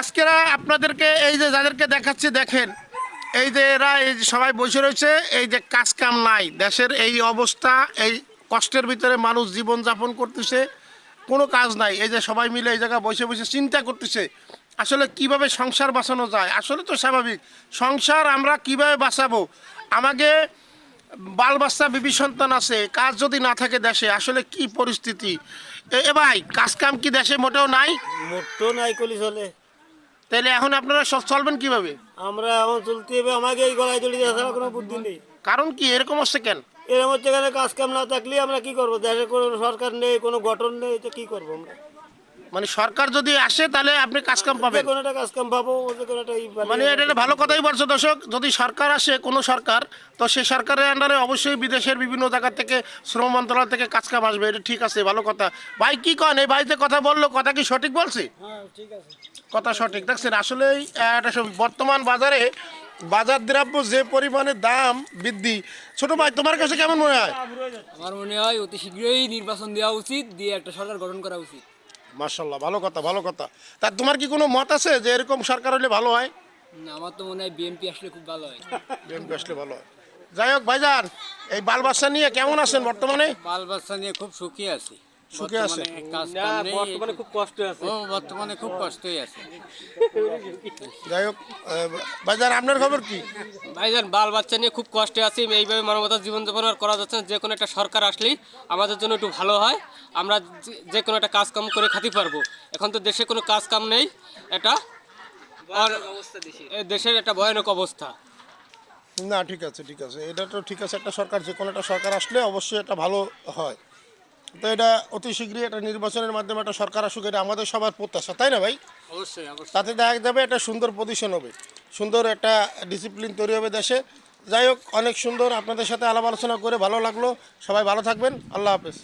আজকেরা আপনাদেরকে, এই যে যাদেরকে দেখাচ্ছি, দেখেন। এই যে এরা, এই সবাই বসে রয়েছে, এই যে কাজ কাম নাই। দেশের এই অবস্থা, এই কষ্টের ভিতরে মানুষ জীবন যাপন করতেছে, কোনো কাজ নাই। এই যে সবাই মিলে এই জায়গায় বসে বসে চিন্তা করতেছে, আসলে কীভাবে সংসার বাঁচানো যায়? আসলে তো স্বাভাবিক। সংসার আমরা কীভাবে বাঁচাবো? আমাকে বাল বাচ্চা, বিবি সন্তান আছে, কাজ যদি না থাকে দেশে, আসলে কি পরিস্থিতি? এ ভাই, কাজ কাম কি দেশে মোটেও নাই? মোটেও নাই কলি চলে তাহলে এখন আপনারা সব চলবেন কীভাবে? আমরা এখন চলতে হবে আমাকে এই গলায় চলে ছাড়া কোনো বুদ্ধি নেই। কারণ কি? এরকম হচ্ছে কেন? এরকম হচ্ছে কাজ কাম না থাকলে আমরা কি করব? দেশে কোনো সরকার নেই কোনো গঠন নেই তো কি করব আমরা? মানে সরকার যদি আসে তাহলে আপনি কাজ কাম যে পাবেন। কোনো একটা কাজ পাবো যে কোনো একটা মানে এটা একটা ভালো কথাই বলছো দর্শক। যদি সরকার আসে কোনো সরকার তো সেই সরকারের আন্ডারে অবশ্যই বিদেশের বিভিন্ন জায়গা থেকে শ্রম মন্ত্রণালয় থেকে কাজ কাম আসবে। এটা ঠিক আছে ভালো কথা। ভাই কি কন? এই ভাইতে কথা বলল কথা কি সঠিক বলছি? হ্যাঁ কথা সঠিক। দেখছেন আসলেই সব- বর্তমান বাজারে বাজার দ্রব্য যে পরিমাণে দাম বৃদ্ধি ছোট ভাই তোমার কাছে কেমন মনে হয়? আমার মনে হয় অতি শীঘ্রই নির্বাচন দেওয়া উচিত দিয়ে একটা সরকার গঠন করা উচিত। মার্শাল্লাহ ভালো কথা ভালো কথা। তা তোমার কি কোনো মত আছে যে এরকম সরকার হলে ভালো হয়? না, আমার তো মনে হয় বিএনপি আসলে খুব ভালো হয়। বিএনপি আসলে ভালো হয়। যাই হোক ভাইজান এই বাল বাচ্চা নিয়ে কেমন আছেন বর্তমানে? বাল বাচ্চা নিয়ে খুব সুখী আছি। সুখে আছে? বর্তমানে খুব কষ্ট আছে। ও বর্তমানে খুব কষ্টই আছে। যাই হোক ভাইজান আপনার খবর কি? ভাইজান বাল বাচ্চা নিয়ে খুব কষ্টে আছি। এইভাবে মানবতার জীবনযাপন আর করা যাচ্ছে না। যে কোনো একটা সরকার আসলেই আমাদের জন্য একটু ভালো হয়। আমরা যে- যে কোনো একটা কাজ কাম করে খাতে পারব। এখন তো দেশে কোনো কাজ কাম নেই এটা। আর দেশের একটা ভয়ানক অবস্থা। না ঠিক আছে ঠিক আছে। এটা তো ঠিক আছে একটা সরকার যে কোনো একটা সরকার আসলে অবশ্যই এটা ভালো হয়। তো এটা অতি শীঘ্রই একটা নির্বাচনের মাধ্যমে একটা সরকার আসুক এটা আমাদের সবার প্রত্যাশা তাই না ভাই? অবশ্যই তাতে দেখা যাবে একটা সুন্দর পজিশন হবে সুন্দর একটা ডিসিপ্লিন তৈরি হবে দেশে। যাই হোক অনেক সুন্দর আপনাদের সাথে আলাপ আলোচনা করে ভালো লাগল। সবাই ভালো থাকবেন আল্লাহ হাফেজ।